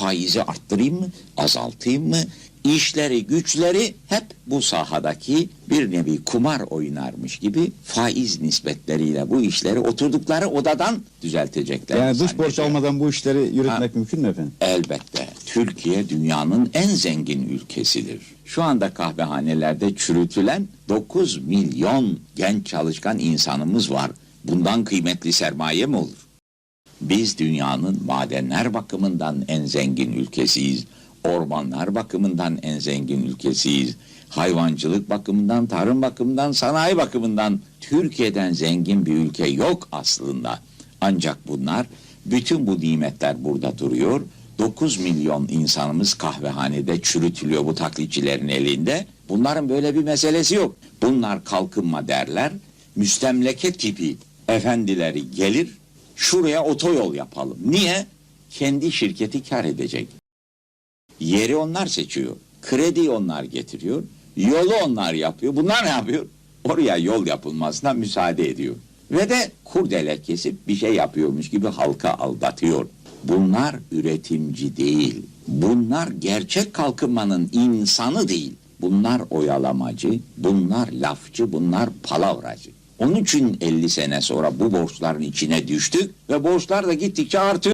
Faizi arttırayım mı? Azaltayım mı? İşleri, güçleri hep bu sahadaki bir nevi kumar oynarmış gibi faiz nispetleriyle bu işleri oturdukları odadan düzeltecekler. Yani dış borç almadan bu işleri yürütmek mümkün mü efendim? Elbette. Türkiye dünyanın en zengin ülkesidir. Şu anda kahvehanelerde çürütülen 9 milyon genç çalışkan insanımız var. Bundan kıymetli sermaye mi olur? Biz dünyanın madenler bakımından en zengin ülkesiyiz. Ormanlar bakımından en zengin ülkesiyiz. Hayvancılık bakımından, tarım bakımından, sanayi bakımından Türkiye'den zengin bir ülke yok aslında. Ancak bunlar, bütün bu nimetler burada duruyor. 9 milyon insanımız kahvehanede çürütülüyor bu taklitçilerin elinde. Bunların böyle bir meselesi yok. Bunlar kalkınma derler. Müstemleke tipi efendileri gelir, şuraya otoyol yapalım. Niye? Kendi şirketi kar edecek. Yeri onlar seçiyor. Krediyi onlar getiriyor. Yolu onlar yapıyor. Bunlar ne yapıyor? Oraya yol yapılmasına müsaade ediyor. Ve de kurdele kesip bir şey yapıyormuş gibi halka aldatıyor. Bunlar üretimci değil. Bunlar gerçek kalkınmanın insanı değil. Bunlar oyalamacı, bunlar lafçı, bunlar palavracı. Onun için 50 sene sonra bu borçların içine düştük ve borçlar da gittikçe artıyor.